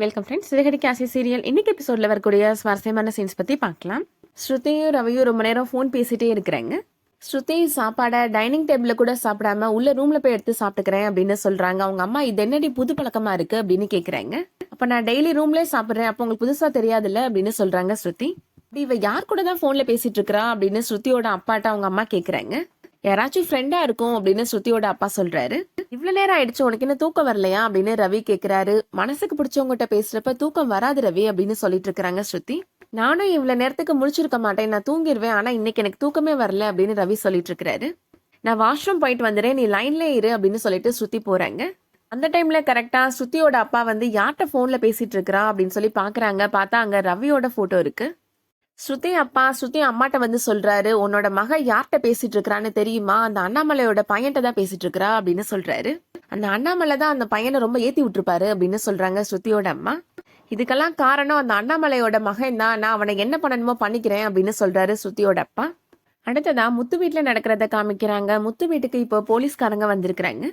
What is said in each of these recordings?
Welcome friends சிறுகடி கேசி serial இன்னைக்கு எபிசோடில் வரக்கூடிய சுவாரஸ்யமான சீன்ஸ் பற்றி பார்க்கலாம். ஸ்ருதியும் ரவியும் ரொம்ப நேரம் ஃபோன் பேசிகிட்டே இருக்கிறாங்க. ஸ்ருதி சாப்பாடை டைனிங் டேபிளில் கூட சாப்பிடாம உள்ள ரூமில் போய் எடுத்து சாப்பிட்டுக்கிறேன் அப்படின்னு சொல்கிறாங்க அவங்க அம்மா இது என்னடி புது பழக்கமாக இருக்குது அப்படின்னு கேட்குறாங்க அப்போ நான் டெய்லி ரூம்லேயே சாப்பிட்றேன். அப்போ உங்களுக்கு புதுசாக தெரியாதுல்ல? அப்படின்னு சொல்கிறாங்க ஸ்ருதி. "அப்படி இவ யார் கூட தான் ஃபோனில் பேசிகிட்டு இருக்கிறா? அப்படின்னு ஸ்ருதியோட அப்பாட்ட அவங்க அம்மா கேட்குறாங்க யாராச்சும் ஃப்ரெண்டாக இருக்கும்? அப்படின்னு ஸ்ருதியோட அப்பா சொல்கிறாரு இவ்வளவு நேரம் ஆயிடுச்சு உனக்கு என்ன தூக்கம் வரலையா? அப்படின்னு ரவி கேக்குறாரு. மனசுக்கு பிடிச்சவங்ககிட்ட பேசுறப்ப தூக்கம் வராது ரவி அப்படின்னு சொல்லிட்டு இருக்கிறாங்க ஸ்ருதி. நானும் இவ்வளவு நேரத்துக்கு முழிச்சிருக்க மாட்டேன் நான் தூங்கிடுவேன் ஆனா இன்னைக்கு எனக்கு தூக்கமே வரல அப்படின்னு ரவி சொல்லிட்டு இருக்கிறாரு. நான் வாஷ்ரூம் போயிட்டு வந்துடுறேன் நீ லைன்ல இரு அப்படின்னு சொல்லிட்டு ஸ்ருதி போறாங்க. அந்த டைம்ல கரெக்டா ஸ்ருதியோட அப்பா வந்து யார்கிட்ட போன்ல பேசிட்டு இருக்கிறா அப்படின்னு சொல்லி பாக்குறாங்க. பார்த்தா அங்க ரவியோட போட்டோ இருக்கு. ஸ்ருதி அப்பா ஸ்ருதி அம்மாட்ட வந்து சொல்றாரு உன்னோட மக யார்கிட்ட பேசிட்டு இருக்கிறான்னு தெரியுமா? அந்த அண்ணாமலையோட பையன்கிட்ட தான் பேசிட்டு இருக்கிறா அப்படின்னு சொல்றாரு. அந்த அண்ணாமலை தான் அந்த பையனை ரொம்ப ஏத்தி விட்டுருப்பாரு அப்படின்னு சொல்றாங்க ஸ்ருதியோட அம்மா. இதுக்கெல்லாம் காரணம் அந்த அண்ணாமலையோட மகன் தான். நான் அவனை என்ன பண்ணணுமோ பண்ணிக்கிறேன் அப்படின்னு சொல்றாரு ஸ்ருதியோட அப்பா. அடுத்ததா முத்து வீட்டுல நடக்கிறத காமிக்கிறாங்க. முத்து வீட்டுக்கு இப்போ போலீஸ்காரங்க வந்திருக்கிறாங்க.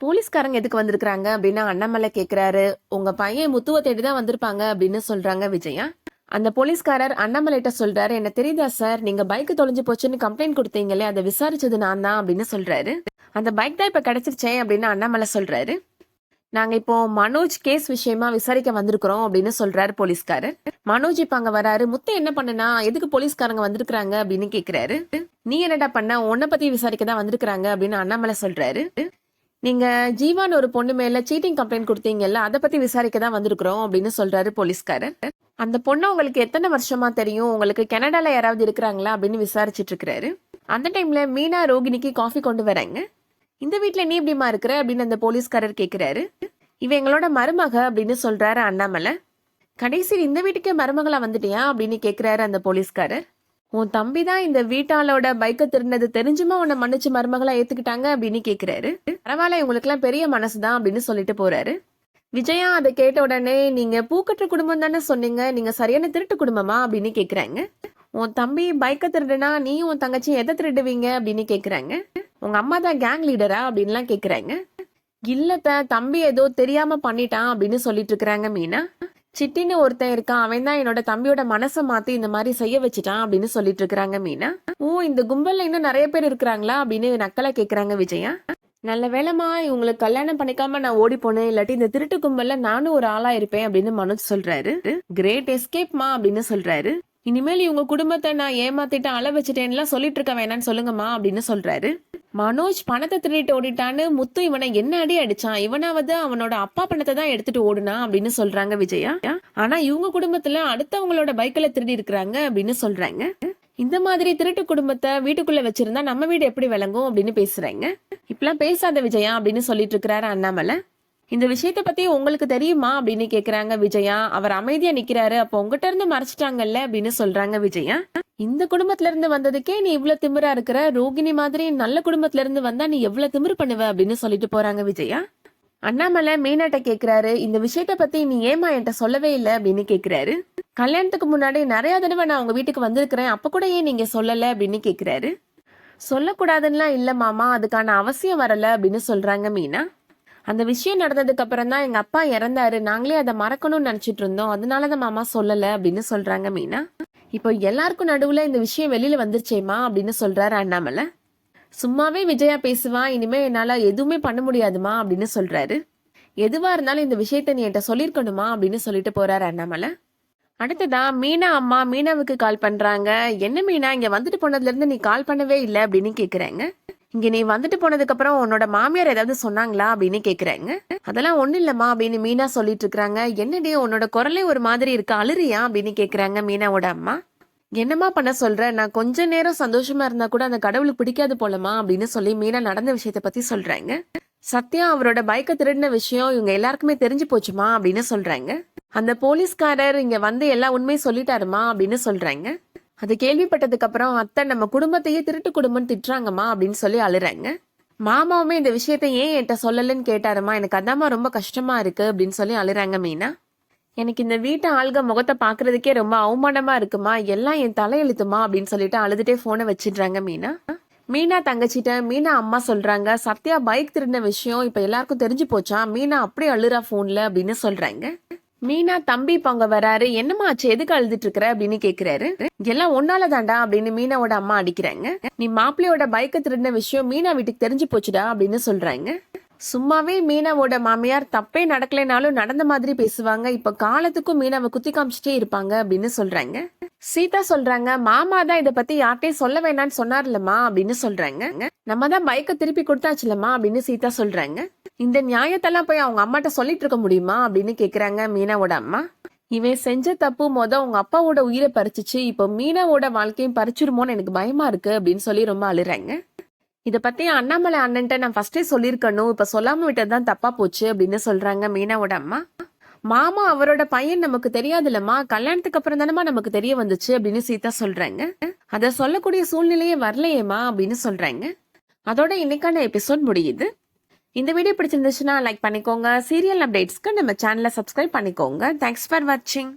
போலீஸ்காரங்க எதுக்கு வந்திருக்கிறாங்க அப்படின்னு அண்ணாமலை கேக்குறாரு உங்க பையன் முத்துவை தேடி தான் வந்திருப்பாங்க அப்படின்னு சொல்றாங்க விஜயா. அந்த போலீஸ்காரர் அண்ணாமலைட்ட சொல்றாரு என்ன தெரியுதா சார்? நீங்க பைக் தொலைஞ்சு போச்சுன்னு கம்ப்ளைண்ட் கொடுத்தீங்களே அதை விசாரிச்சது நான் தான் அப்படின்னு சொல்றாரு. அந்த பைக் தான் இப்ப கிடைச்சிருச்சே அப்படின்னு அண்ணாமலை சொல்றாரு. நாங்க இப்போ மனோஜ் கேஸ் விஷயமா விசாரிக்க வந்திருக்கிறோம் அப்படின்னு சொல்றாரு போலீஸ்காரர். மனோஜ் இப்ப அங்க வராரு முத்து என்ன பண்ணுனா எதுக்கு போலீஸ்காரங்க வந்திருக்காங்க அப்படின்னு கேக்குறாரு. நீ என்னடா பண்ண? உன்னை பத்தி விசாரிக்க தான் வந்திருக்காங்க அப்படின்னு அண்ணாமலை சொல்றாரு. நீங்க ஜீவான் ஒரு பொண்ணு மேல சீட்டிங் கம்ப்ளைண்ட் கொடுத்தீங்கல்ல அதை பத்தி விசாரிக்க தான் வந்திருக்கிறோம் அப்படின்னு சொல்றாரு போலீஸ்காரர். அந்த பொண்ணு உங்களுக்கு எத்தனை வருஷமா தெரியும்? உங்களுக்கு கனடால யாராவது இருக்கிறாங்களா? அப்படின்னு விசாரிச்சிட்டு இருக்கிறாரு அந்த டைம்ல மீனா ரோகிணிக்கு காஃபி கொண்டு வராங்க. இந்த வீட்டில் நீ இப்படிமா இருக்கிற? அப்படின்னு அந்த போலீஸ்காரர் கேக்குறாரு. இவ எங்களோட மருமக அப்படின்னு சொல்றாரு அண்ணாமலை. கடைசி இந்த வீட்டுக்கே மருமகளா வந்துட்டியா? அப்படின்னு கேக்குறாரு அந்த போலீஸ்காரர். உன் தம்பி தான் இந்த வீட்டாளோட பைக்கை திருடினது தெரிஞ்சுமா? உன்னை மன்னிச்சு மருமகளா ஏத்துக்கிட்டாங்க அப்படின்னு கேக்குறாரு. பரவாயில்ல இவங்களுக்கு எல்லாம் பெரிய மனசுதான் அப்படின்னு சொல்லிட்டு போறாரு. விஜயா அதை கேட்ட உடனே நீங்க பூக்கற்ற குடும்பம் தானே சொன்னீங்க? நீங்க சரியான திருட்டு குடும்பமா? அப்படின்னு கேக்குறாங்க. உன் தம்பி பைக்கை திருடுனா நீ உன் தங்கச்சி எதை திருடுவீங்க? அப்படின்னு கேக்குறாங்க. உங்க அம்மா தான் கேங் லீடரா அப்படின்லாம் கேக்குறாங்க. இல்லத்த தம்பி ஏதோ தெரியாம பண்ணிட்டான் அப்படின்னு சொல்லிட்டு இருக்கிறாங்க மீனா. சிட்டின்னு ஒருத்தன் இருக்கான். அவன் தான் என்னோட தம்பியோட மனசை மாத்தி இந்த மாதிரி செய்ய வச்சுட்டான் அப்படின்னு சொல்லிட்டு இருக்கிறாங்க மீனா. ஓ இந்த கும்பல்ல இன்னும் நிறைய பேர் இருக்கிறாங்களா? அப்படின்னு நக்கலா கேக்குறாங்க விஜயா. நல்ல வேலைமா இவங்களுக்கு கல்யாணம் பண்ணிக்காம நான் ஓடி போனேன். இல்லாட்டி இந்த திருட்டு கும்பல்ல நானும் ஒரு ஆளா இருப்பேன் அப்படின்னு மனோஜ் சொல்றாரு. கிரேட் எஸ்கேப்மா அப்படின்னு சொல்றாரு. இனிமேல் இவங்க குடும்பத்தை நான் ஏமாத்திட்டு அள வச்சுட்டேன்லாம் சொல்லிட்டு இருக்க வேணாம்னு சொல்லுங்கம்மா அப்படின்னு சொல்றாரு. மனோஜ் பணத்தை திருடிட்டு ஓடிட்டான்னு முத்து இவனை என்ன அடி அடிச்சான்? இவனாவது அவனோட அப்பா பணத்தை தான் எடுத்துட்டு ஓடுனா அப்படின்னு சொல்றாங்க விஜயா. ஆனா இவங்க குடும்பத்துல அடுத்தவங்களோட பைக்கில திருடி இருக்கிறாங்க அப்படின்னு சொல்றாங்க. இந்த மாதிரி திருட்டு குடும்பத்தை வீட்டுக்குள்ள வச்சிருந்தா நம்ம வீடு எப்படி விளங்கும் அப்படின்னு பேசுறாங்க. இப்பெல்லாம் பேசாத விஜயா அப்படின்னு சொல்லிட்டு இருக்கிறாரு அண்ணாமலை. இந்த விஷயத்த பத்தி உங்களுக்கு தெரியுமா அப்படின்னு கேக்குறாங்க விஜயா. அவர் அமைதியா நிக்கிறாரு. அப்போ உங்ககிட்ட இருந்து மறைச்சிட்டாங்கல்ல அப்படின்னு சொல்றாங்க விஜயா. இந்த குடும்பத்துல இருந்து வந்ததுக்கே நீ இவ்வளவு திமிரா இருக்கிற. ரோகிணி மாதிரி நல்ல குடும்பத்துல இருந்து வந்தா நீ எவ்வளவு திமிரு பண்ணுவ அப்படின்னு சொல்லிட்டு போறாங்க விஜயா. அண்ணாமலை மீனாட்ட கேக்குறாரு இந்த விஷயத்த பத்தி நீ ஏமா என்கிட்ட சொல்லவே இல்லை அப்படின்னு கேக்குறாரு. கல்யாணத்துக்கு முன்னாடி நிறைய தடவை நான் உங்க வீட்டுக்கு வந்திருக்கிறேன் அப்ப கூட ஏன் நீங்க சொல்லல அப்படின்னு கேக்குறாரு. சொல்லக்கூடாதுன்னுலாம் இல்ல மாமா அதுக்கான அவசியம் வரல அப்படின்னு சொல்றாங்க மீனா. அந்த விஷயம் நடந்ததுக்கு அப்புறம் தான் எங்க அப்பா இறந்தாரு நாங்களே அதை மறக்கணும்னு நினைச்சிட்டு இருந்தோம் அதனாலதான் மாமா சொல்லல அப்படின்னு சொல்றாங்க மீனா. இப்போ எல்லாருக்கும் நடுவுல இந்த விஷயம் வெளியில வந்துருச்சேமா அப்படின்னு சொல்றாரு அண்ணாமலை. சும்மாவே விஜயா பேசுவா இனிமே என்னால் எதுவுமே பண்ண முடியாதுமா அப்படின்னு சொல்கிறாரு எதுவாக இருந்தாலும் இந்த விஷயத்த நீ என்கிட்ட சொல்லியிருக்கணுமா அப்படின்னு சொல்லிட்டு போகிறாரு அண்ணாமலை. அடுத்ததா மீனா அம்மா மீனாவுக்கு கால் பண்ணுறாங்க என்ன மீனா இங்கே வந்துட்டு போனதுலேருந்து நீ கால் பண்ணவே இல்லை அப்படின்னு கேட்குறாங்க இங்கே நீ வந்துட்டு போனதுக்கப்புறம் உன்னோட மாமியார் ஏதாவது சொன்னாங்களா அப்படின்னு கேட்குறாங்க அதெல்லாம் ஒன்றும் இல்லைம்மா அப்படின்னு மீனா சொல்லிட்டு இருக்கிறாங்க. என்னடி உன்னோட குரலே ஒரு மாதிரி இருக்கு அழுறியா அப்படின்னு கேட்குறாங்க மீனாவோட அம்மா. என்னம்மா பண்ண சொல்கிறேன் நான் கொஞ்ச நேரம் சந்தோஷமாக இருந்தால் கூட அந்த கடவுளுக்கு பிடிக்காது போலமா அப்படின்னு சொல்லி மீனா நடந்த விஷயத்த பற்றி சொல்கிறாங்க சத்யா அவரோட பைக்கை திருடின விஷயம் இவங்க எல்லாருக்குமே தெரிஞ்சு போச்சுமா அப்படின்னு சொல்கிறாங்க அந்த போலீஸ்காரர் இங்கே வந்து எல்லா உண்மையும் சொல்லிட்டாருமா அப்படின்னு சொல்கிறாங்க அது கேள்விப்பட்டதுக்கு அப்புறம் அத்தை நம்ம குடும்பத்தையே திருட்டு குடும்பம்னு திட்டுறாங்கம்மா அப்படின்னு சொல்லி அழுறாங்க. மாமாவுமே இந்த விஷயத்த ஏன் என்கிட்ட சொல்லலன்னு கேட்டாருமா? எனக்கு அதாம்மா ரொம்ப கஷ்டமா இருக்கு அப்படின்னு சொல்லி அழுறாங்க மீனா. எனக்கு இந்த வீட்டு ஆள்க முகத்தை பாக்குறதுக்கே ரொம்ப அவமானமா இருக்குமா? எல்லாம் என் தலையெழுத்துமா அப்படின்னு சொல்லிட்டு அழுதுட்டே போனை வச்சிடுறாங்க மீனா. மீனா தங்கச்சிட்ட மீனா அம்மா சொல்றாங்க சத்யா பைக் திருடின விஷயம் இப்ப எல்லாருக்கும் தெரிஞ்சு போச்சா? மீனா அப்படியே அழுறா போன்ல அப்படின்னு சொல்றாங்க. மீனா தம்பி இப்ப அங்க வராரு. என்னம்மா ஆச்சு? எதுக்கு அழுதுட்டு இருக்கிற? அப்படின்னு கேக்குறாரு. எல்லாம் ஒன்னால தாண்டா அப்படின்னு மீனாவோட அம்மா அடிக்கிறாங்க. நீ மாப்பிள்ளையோட பைக்கை திருடின விஷயம் மீனா வீட்டுக்கு தெரிஞ்சு போச்சுடா அப்படின்னு சொல்றாங்க. சும்மாவே மீனாவோட மாமியார் தப்பே நடக்கலைனாலும் நடந்த மாதிரி பேசுவாங்க. இப்ப காலத்துக்கும் மீனாவை குத்தி காமிச்சிட்டே இருப்பாங்க அப்படின்னு சொல்றாங்க. சீதா சொல்றாங்க மாமா தான் இதை பத்தி யார்ட்டையும் சொல்ல வேணாம்னு சொன்னார்லம்மா அப்படின்னு சொல்றாங்க. நம்ம தான் பைக்கை திருப்பி கொடுத்தாச்சுலம்மா அப்படின்னு சீதா சொல்றாங்க. இந்த நியாயத்தெல்லாம் போய் அவங்க அம்மாட்ட சொல்லிட்டு இருக்க முடியுமா அப்படின்னு கேக்குறாங்க மீனாவோட அம்மா. இவன் செஞ்ச தப்பு மொத உங்க அப்பாவோட உயிரை பறிச்சுச்சு. இப்போ மீனாவோட வாழ்க்கையும் பறிச்சிருமோன்னு எனக்கு பயமா இருக்கு அப்படின்னு சொல்லி ரொம்ப அழுறாங்க. இதை பத்தி அண்ணாமலை அண்ணன்ட்ட நான் ஃபர்ஸ்டே சொல்லியிருக்கணும். இப்ப சொல்லாம விட்டதுதான் தப்பா போச்சு அப்படின்னு சொல்றாங்க மீனாவோட அம்மா. மாமா அவரோட பையன் நமக்கு தெரியாதுல்லம்மா. கல்யாணத்துக்கு அப்புறம் தானமா நமக்கு தெரிய வந்துச்சு அப்படின்னு சீதா சொல்றாங்க. அத சொல்லக்கூடிய சூழ்நிலையே வரலையேம்மா அப்படின்னு சொல்றாங்க. அதோட இன்னைக்கான எபிசோட் முடியுது. இந்த வீடியோ பிடிச்சிருந்துச்சுன்னா லைக் பண்ணிக்கோங்க. சீரியல் அப்டேட்ஸ்க்கு நம்ம சேனலை சப்ஸ்கிரைப் பண்ணிக்கோங்க. தேங்க்ஸ் ஃபார் வாட்சிங்